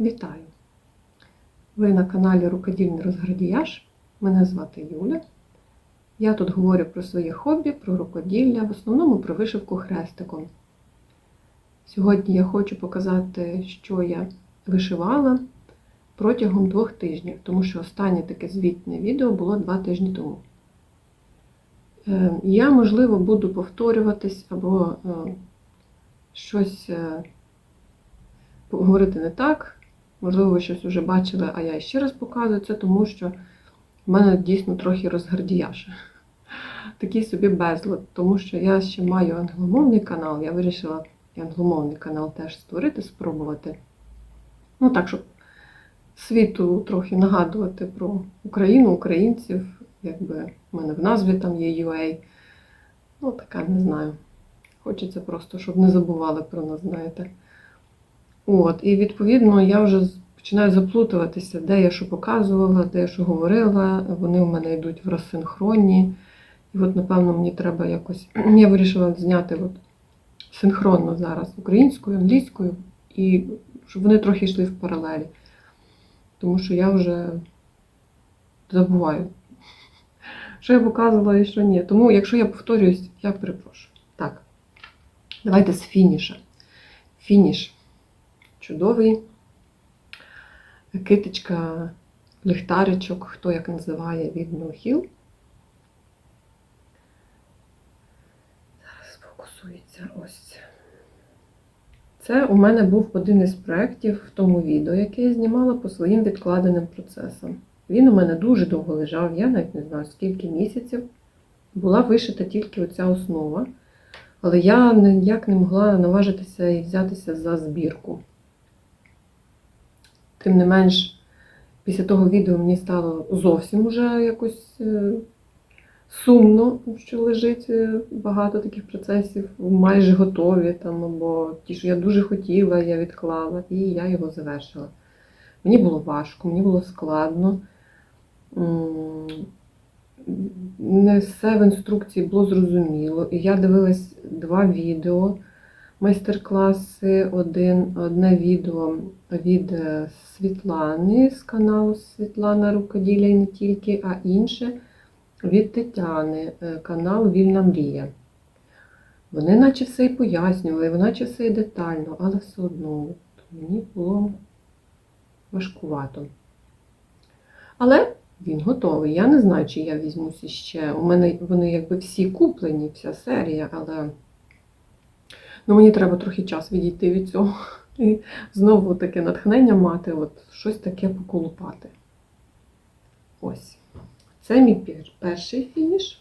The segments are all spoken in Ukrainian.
Вітаю! Ви на каналі Рукодільний розградіяж. Мене звати Юля. Я тут говорю про своє хобі, про рукоділля, в основному про вишивку хрестиком. Сьогодні я хочу показати, що я вишивала протягом двох тижнів, тому що останнє таке звітне відео було два тижні тому. Е, Я, можливо, буду повторюватись або е, щось е, говорити не так. Можливо, ви щось вже бачили, а я ще раз показую це, тому що в мене дійсно трохи розгардіяж. Такий собі безлад, тому що я ще маю англомовний канал, я вирішила англомовний канал теж створити, спробувати. Ну так, щоб світу трохи нагадувати про Україну, українців, якби в мене в назві там є UA. Ну, така, не знаю. Хочеться просто, щоб не забували про нас, знаєте. От, і відповідно я вже починаю заплутуватися, де я що показувала, де я що говорила. Вони в мене йдуть в розсинхронні. І от, напевно, мені треба якось. Я вирішила зняти от синхронно зараз українською, англійською, і щоб вони трохи йшли в паралелі. Тому що я вже забуваю, що я показувала і що ні. Тому, якщо я повторююсь, я перепрошую. Так, давайте з фініша. Фініш чудовий. Китичка, ліхтаричок, хто як називає від Hill. Зараз фокусується ось. Це у мене був один із проєктів в тому відео, яке я знімала по своїм відкладеним процесам. Він у мене дуже довго лежав, я навіть не знаю скільки місяців. Була вишита тільки оця основа, але я ніяк не могла наважитися і взятися за збірку. Тим не менш, після того відео мені стало зовсім уже якось е, сумно, що лежить е, багато таких процесів, майже готові там, або ті, що я дуже хотіла, я відклала, і я його завершила. Мені було важко, мені було складно. Не все в інструкції було зрозуміло. І я дивилась два відео майстер-класи, одне відео від е, Світлани з каналу Світлана Рукоділля і не тільки, а інше від Тетяни, е, канал Вільна Мрія. Вони наче все і пояснювали, наче все і детально, але все одно мені було важкувато. Але він готовий. Я не знаю, чи я візьмуся ще. У мене вони якби всі куплені, вся серія, але ну, мені треба трохи час відійти від цього. І знову таке натхнення мати, от щось таке поколупати. Ось. Це мій перший фініш.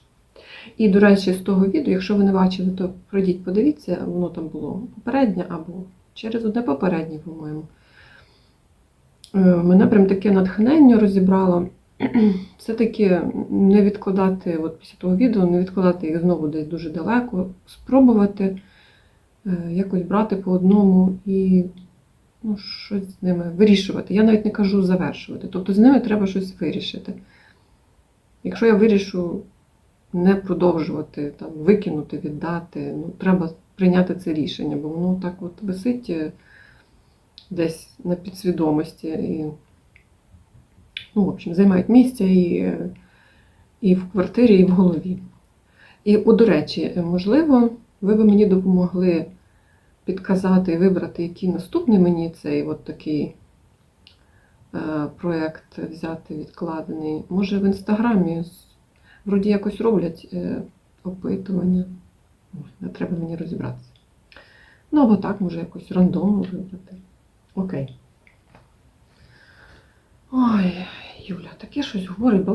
І, до речі, з того відео, якщо ви не бачили, то пройдіть, подивіться, воно там було попереднє або через одне попереднє, по-моєму. Е, Мене прям таке натхнення розібрало. Все-таки не відкладати, от після того відео, не відкладати їх знову десь дуже далеко, спробувати якось брати по одному і ну, щось з ними вирішувати. Я навіть не кажу завершувати. Тобто з ними треба щось вирішити. Якщо я вирішу не продовжувати, там, викинути, віддати, ну, треба прийняти це рішення, бо воно так от висить е, десь на підсвідомості і, ну, в общем, займають місце і, е, і в квартирі, і в голові. І, о, до речі, можливо, ви би мені допомогли підказати і вибрати, який наступний мені цей от такий е, проєкт взяти відкладений. Може в інстаграмі вроді якось роблять е, опитування. Не треба мені розібратися. Ну, або так, може якось рандомно вибрати. Окей. Ой, Юля, таке щось говорить.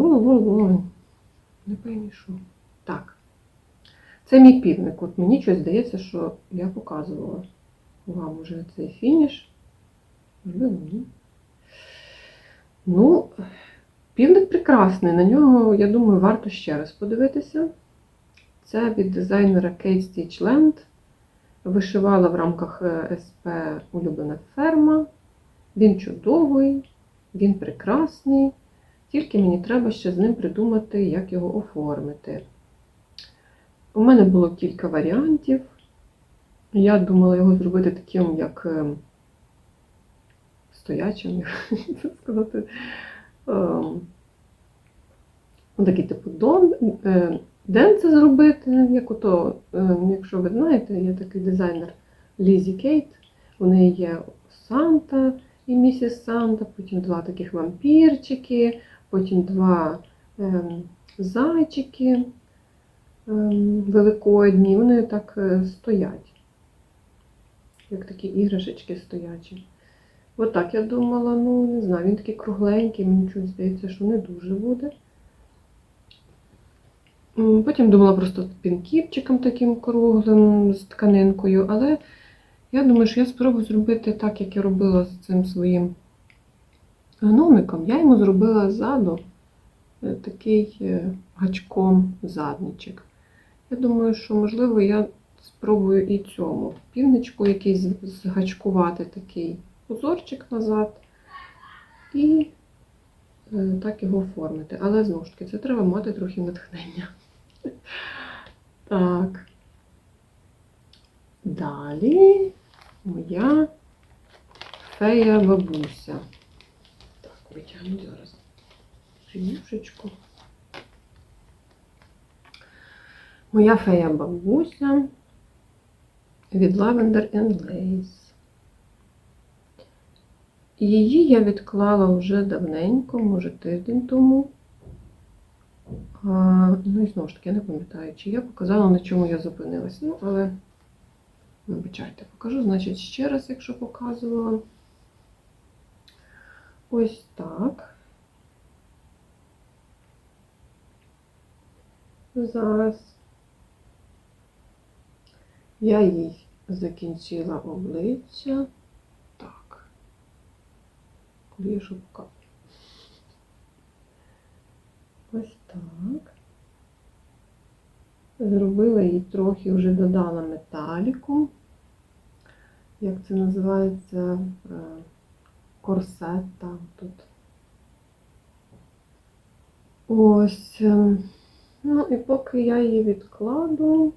Не поймі, що. Так. Це мій півник. От мені щось здається, що я показувала вам уже цей фініш. Ну, півник прекрасний. На нього, я думаю, варто ще раз подивитися. Це від дизайнера Stitch Land. Вишивала в рамках е, СП Улюблена ферма. Він чудовий, він прекрасний. Тільки мені треба ще з ним придумати, як його оформити. У мене було кілька варіантів. Я думала його зробити таким, як е, стоячим, як сказати. Ем, ну, такий типу дон, е, денце зробити, як ото, е, якщо ви знаєте, є такий дизайнер Лізі Кейт. У неї є Санта і місіс Санта, потім два таких вампірчики, потім два ем, зайчики великодні. Вони так е, стоять, як такі іграшечки стоячі. Отак я думала, ну не знаю, він такий кругленький, мені чуть здається, що не дуже буде. Потім думала просто пінкіпчиком таким круглим з тканинкою, але я думаю, що я спробую зробити так, як я робила з цим своїм гномиком. Я йому зробила ззаду е, такий е, гачком задничок. Я думаю, що можливо я спробую і цьому півничку якийсь згачкувати такий узорчик назад і е, так його оформити. Але знову ж таки, це треба мати трохи натхнення. Так. Далі моя фея бабуся. Так, витягну зараз женюшечку. Моя фея бабуся від Lavender and Lace. Її я відклала вже давненько, може тиждень тому. А, ну і знову ж таки, я не пам'ятаю, чи я показала, на чому я зупинилась. Ну, але, вибачайте, покажу, значить, ще раз, якщо показувала. Ось так. Зараз я їй закінчила обличчя. Так. Я шукаю? Ось так. Зробила їй трохи, вже додала металіку. Як це називається? Е, Корсет там тут. Ось. е, Ну і поки я її відкладу.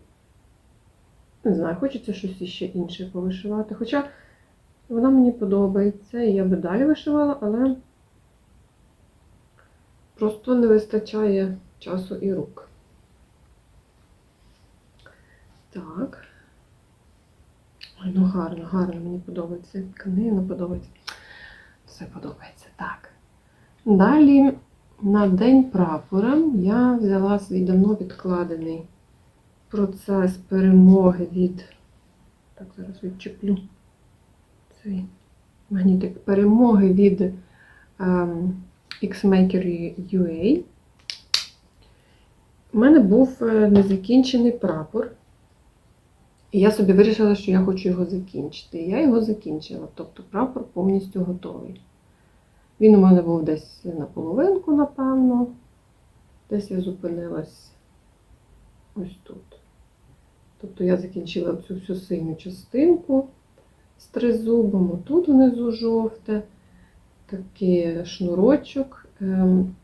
Не знаю, хочеться щось іще інше повишивати. Хоча вона мені подобається, і я би далі вишивала, але просто не вистачає часу і рук. Так. Ой, ну гарно, гарно, мені подобається. Тканина подобається. Все подобається. Так. Далі на День прапора я взяла свій давно відкладений процес перемоги від. Так, зараз відчеплю цей магнітик перемоги від ем, Xmaker UA. У мене був е, незакінчений прапор. І я собі вирішила, що я хочу його закінчити. І я його закінчила. Тобто прапор повністю готовий. Він у мене був десь на половинку, напевно. Десь я зупинилась ось тут. Тобто я закінчила цю всю синю частинку з тризубом, тут внизу жовте, такий шнурочок. Ем,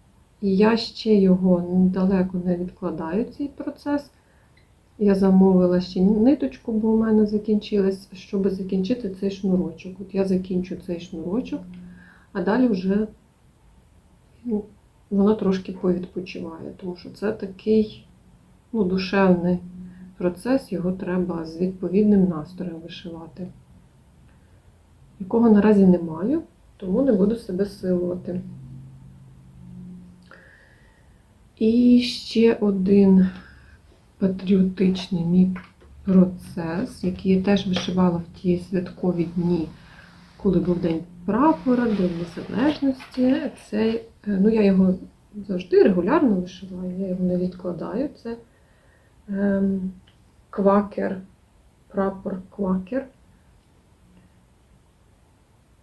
І я ще його далеко не відкладаю, цей процес. Я замовила ще ниточку, бо у мене закінчилась, щоб закінчити цей шнурочок. От я закінчу цей шнурочок, а далі вже ну, вона трошки повідпочиває, тому що це такий ну, душевний процес, його треба з відповідним настроєм вишивати. Якого наразі не маю, тому не буду себе силувати. І ще один патріотичний мій процес, який я теж вишивала в ті святкові дні, коли був День прапора, День Незалежності. Це, е, ну, я його завжди регулярно вишиваю, я його не відкладаю. Це ем, квакер, прапор квакер.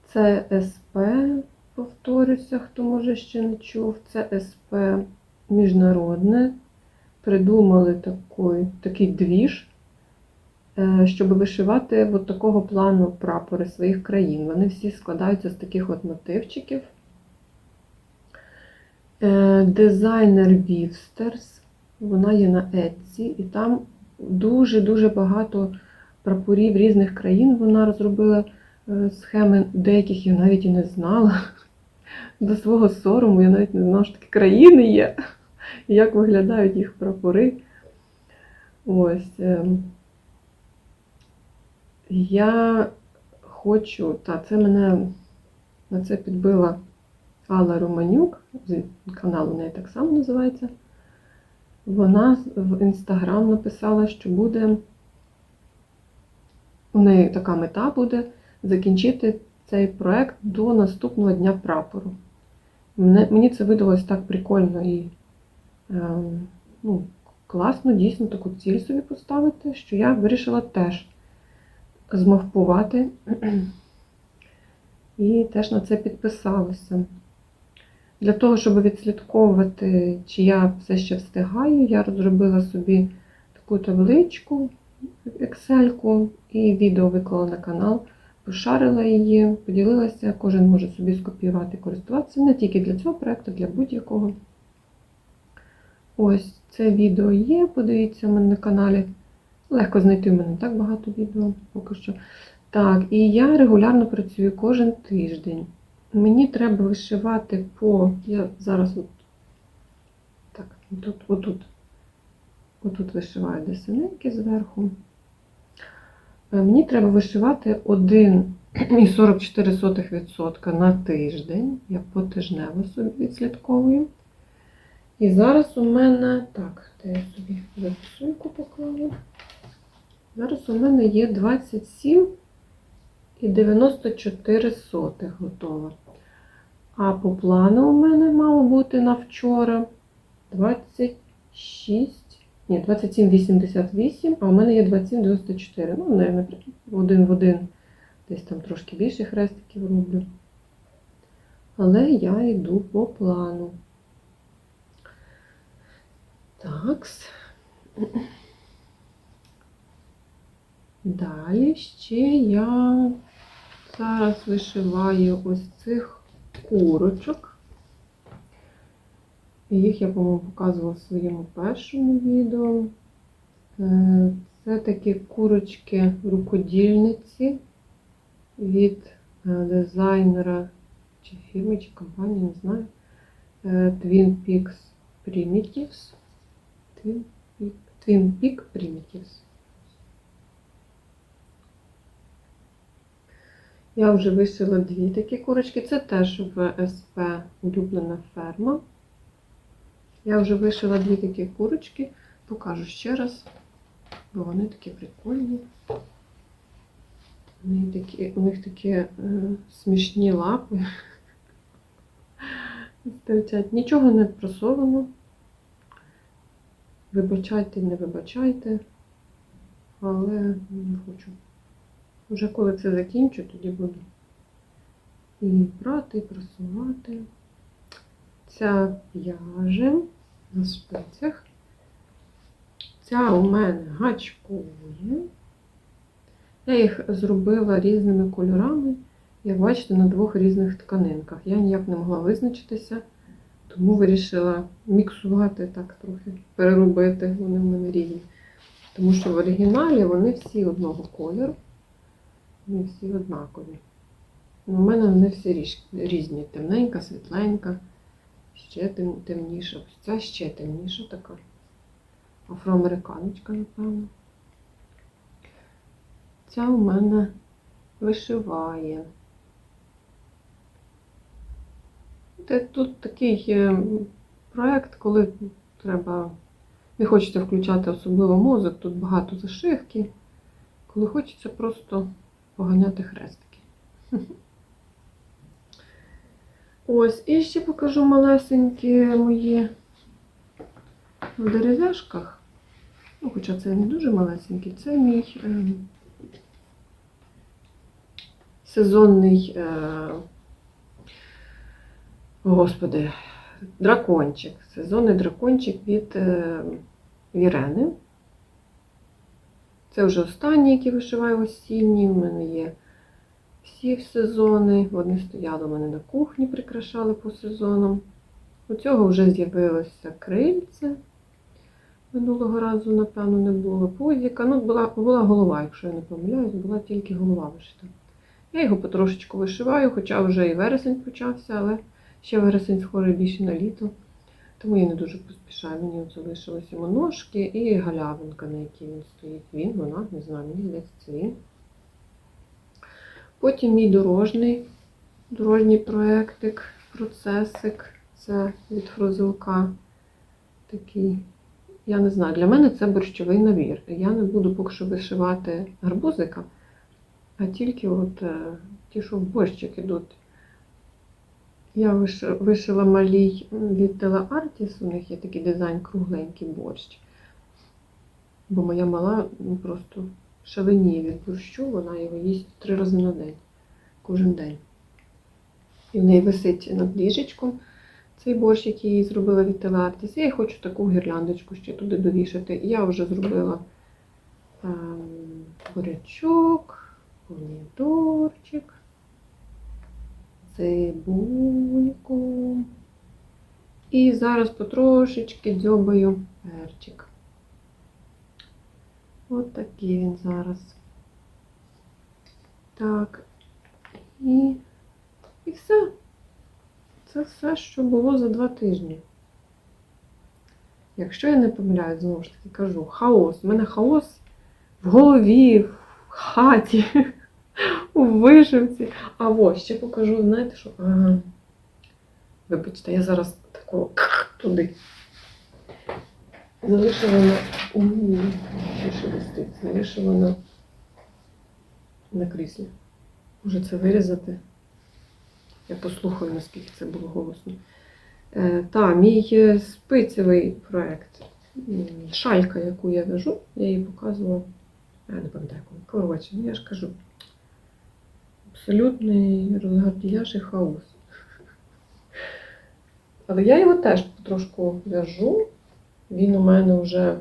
Це СП, повторюся, хто може ще не чув. Це СП міжнародне. Придумали такий, такий двіж, е, щоб вишивати от такого плану прапори своїх країн. Вони всі складаються з таких от мотивчиків. Е, Дизайнер Вівстерс, вона є на Etsy, і там дуже-дуже багато прапорів різних країн вона розробила Е, Схеми деяких я навіть і не знала. До свого сорому я навіть не знала, що такі країни є, як виглядають їх прапори. Ось. ем. Я хочу, та це мене на це підбила Алла Романюк, канал у неї так само називається. Вона в інстаграм написала, що буде. У неї така мета буде закінчити цей проект до наступного дня прапору. Мені це видалось так прикольно і е, ну, класно, дійсно таку ціль собі поставити, що я вирішила теж змавпувати і теж на це підписалася. Для того, щоб відслідковувати, чи я все ще встигаю, я розробила собі таку табличку, Excel і відео виклала на канал, пошарила її, поділилася, кожен може собі скопіювати користуватися не тільки для цього проєкту, для будь-якого. Ось це відео є, подивіться у мене на каналі. Легко знайти в мене так багато відео поки що. Так, і я регулярно працюю кожен тиждень. Мені треба вишивати по. Я зараз от так, тут, отут. Отут вишиваю десенинки зверху. Е, Мені треба вишивати 1,44% на тиждень. Я потижнево собі відслідковую. І зараз у мене. Так, де я собі записуйку поклала. Зараз у мене є 27 і 94 сотих готова. А по плану у мене мало бути на вчора 26, ні, 27,88, а у мене є 27,94. Ну, навіть один в один, десь там трошки більше хрестиків роблю. Але я йду по плану. Такс. Далі ще я зараз вишиваю ось цих курочок. Їх я, по-моєму, показувала в своєму першому відео. Е, Це такі курочки рукодільниці від е, дизайнера чи фірми, чи компанії, не знаю. Е, Twin Peaks Primitives. Twin Peak Primitives. Я вже вишила дві такі курочки. Це теж в СП улюблена ферма. Я вже вишила дві такі курочки. Покажу ще раз, бо вони такі прикольні. Вони такі, у них такі е, смішні лапи. Нічого не просовано. Вибачайте, не вибачайте, але не хочу. Вже коли це закінчу, тоді буду і брати, і просувати. Ця в'яже на спицях. Ця у мене гачкує. Я їх зробила різними кольорами, як бачите, на двох різних тканинках. Я ніяк не могла визначитися, тому вирішила міксувати так трохи, переробити, вони в мене різні. Тому що в оригіналі вони всі одного кольору. Вони всі однакові. У мене вони всі різні. Темненька, світленька, ще тем- темніша. Ось ця ще темніша така. Афроамериканочка, напевно. Ця у мене вишиває. Тут такий е, проект, коли треба. Не хочеться включати особливо мозок, тут багато зашивки. Коли хочеться просто поганяти хрестики. Ось, і ще покажу малесенькі мої в дерев'яшках. Ну, хоча це не дуже малесенький, це мій е, сезонний, е, господи, дракончик. Сезонний дракончик від е, Вірени. Це вже останні, які вишиваю осінні. У мене є всі сезони. Вони стояли у мене на кухні, прикрашали по сезонам. У цього вже з'явилося крильце. Минулого разу, напевно, не було позіка. Ну, була, була голова, якщо я не помиляюсь, була тільки голова вишита. Я його потрошечку вишиваю, хоча вже і вересень почався, але ще вересень схожий більше на літо. Тому я не дуже поспішаю. Мені от залишилось йому ножки і галявинка, на якій він стоїть. Він, вона, не знаю, мені здається, він. Потім мій дорожній, дорожній проєктик, процесик. Це від фрозилка. Такий. Я не знаю, для мене це борщовий набір. Я не буду поки що вишивати гарбузика, а тільки от е, ті, що в борщик ідуть. Я вишила малій від Тела Артіс, у них є такий дизайн кругленький борщ. Бо моя мала ну, просто шаленіє від борщу, вона його їсть три рази на день, кожен день. І в неї висить над ліжечком цей борщ, який їй зробила від Тела Артіс. Я хочу таку гірляндочку ще туди довішати. Я вже зробила ем, бурячок, помідорчик цибульку. І зараз потрошечки дзьобаю перчик. От такий він зараз. Так. І, і все. Це все, що було за два тижні. Якщо я не помиляю, знову ж таки кажу, хаос. У мене хаос в голові, в хаті, у вишивці. А ось ще покажу, знаєте що? Ага. Вибачте, я зараз тако туди. Залишила на. Залишила на, на кріслі. Може це вирізати? Я послухаю, наскільки це було голосно. Е, та, мій е, спицевий проєкт. Шалька, яку я вяжу, я її показувала. Я не пам'ятаю. Коротше, я ж кажу. Абсолютний розгардіяж і хаос. Але я його теж потрошку в'яжу. Він у мене вже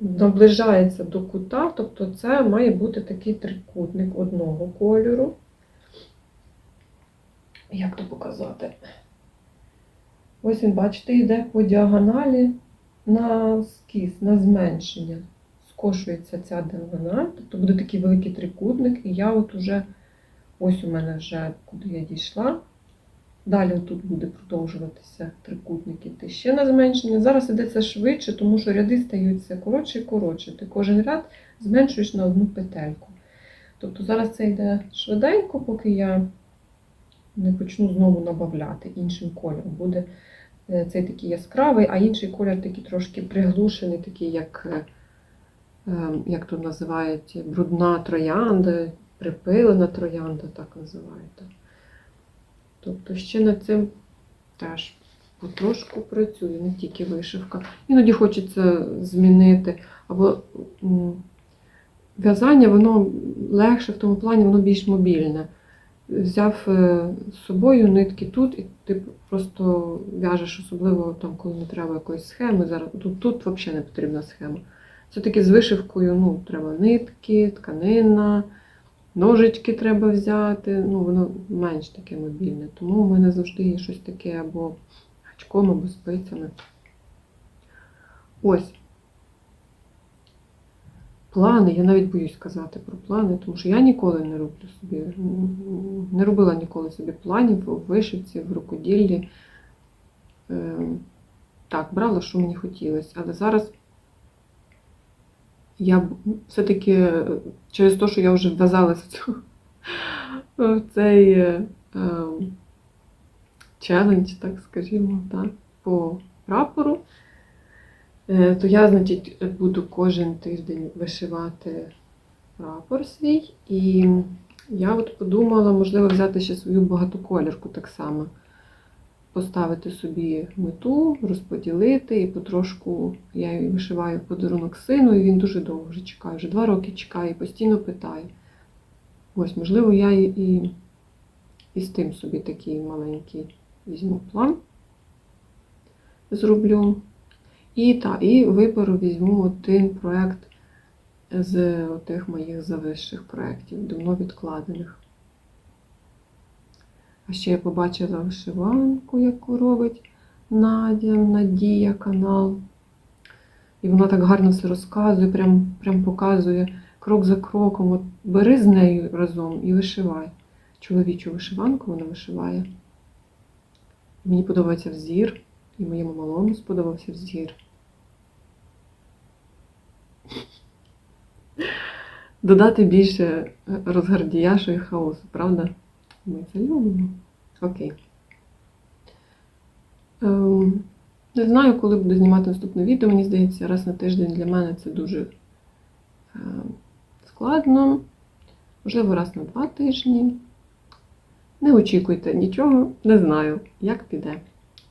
наближається до кута, тобто це має бути такий трикутник одного кольору. Як то показати? Ось він, бачите, йде по діагоналі на скіс, на зменшення. Скошується ця діагональ, тобто буде такий великий трикутник, і я от уже, ось у мене вже куди я дійшла. Далі тут буде продовжуватися трикутник іти ще на зменшення. Зараз це швидше, тому що ряди стають все коротше і коротше. Ти кожен ряд зменшуєш на одну петельку. Тобто зараз це йде швиденько, поки я не почну знову набавляти іншим кольором. Буде е, цей такий яскравий, а інший колір такий трошки приглушений, такий, як, е, як тут називають, брудна троянда, припилена троянда, так називають. Тобто ще над цим теж потрошку працюю, не тільки вишивка. Іноді хочеться змінити. Або в'язання, воно легше в тому плані, воно більш мобільне. Взяв е, з собою нитки тут, і ти просто в'яжеш, особливо там, коли не треба якоїсь схеми. Зараз тут, тут взагалі не потрібна схема. Все-таки з вишивкою ну, треба нитки, тканина, ножички треба взяти. Ну, воно менш таке мобільне. Тому у мене завжди є щось таке або гачком, або спицями. Ось. Плани, я навіть боюсь казати про плани, тому що я ніколи не роблю собі, не робила ніколи собі планів у вишивці, в рукоділлі. Е, Так, брала, що мені хотілося. Але зараз я все-таки е, через те, що я вже вв'язалася в цю- в цей е, ем, челендж, так скажімо, так, по прапору. Е, то я, значить, буду кожен тиждень вишивати прапор свій. І я от подумала, можливо, взяти ще свою багатоколірку так само. Поставити собі мету, розподілити і потрошку я її вишиваю подарунок сину, і він дуже довго вже чекає, вже два роки чекає і постійно питає. Ось, можливо, я і, і, і з тим собі такий маленький візьму план, зроблю. І, та, і виберу, візьму один проєкт з тих моїх завищих проєктів, давно відкладених. Ще я побачила вишиванку, яку робить Надя, Надія канал. І вона так гарно все розказує, прям, прям показує крок за кроком. От бери з нею разом і вишивай. Чоловічу вишиванку вона вишиває. Мені подобається взір, і моєму малому сподобався взір. Додати більше розгардіяшу і хаосу, правда? Ми це любимо. Окей. Ем, не знаю, коли буду знімати наступне відео. Мені здається, раз на тиждень для мене це дуже е, складно. Можливо, раз на два тижні. Не очікуйте нічого, не знаю, як піде.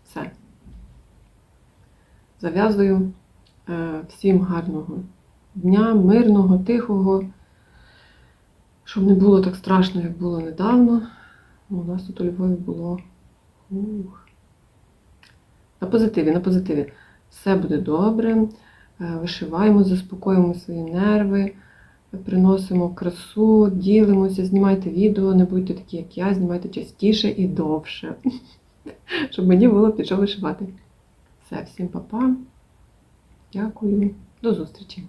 Все. Зав'язую. Е, всім гарного дня, мирного, тихого, щоб не було так страшно, як було недавно. У нас тут у Львові було. Ух. На позитиві, на позитиві. Все буде добре. Е, Вишиваємо, заспокоїмо свої нерви, приносимо красу, ділимося, знімайте відео, не будьте такі, як я, знімайте частіше і довше. Щоб мені було під що вишивати. Все, всім па-па. Дякую. До зустрічі!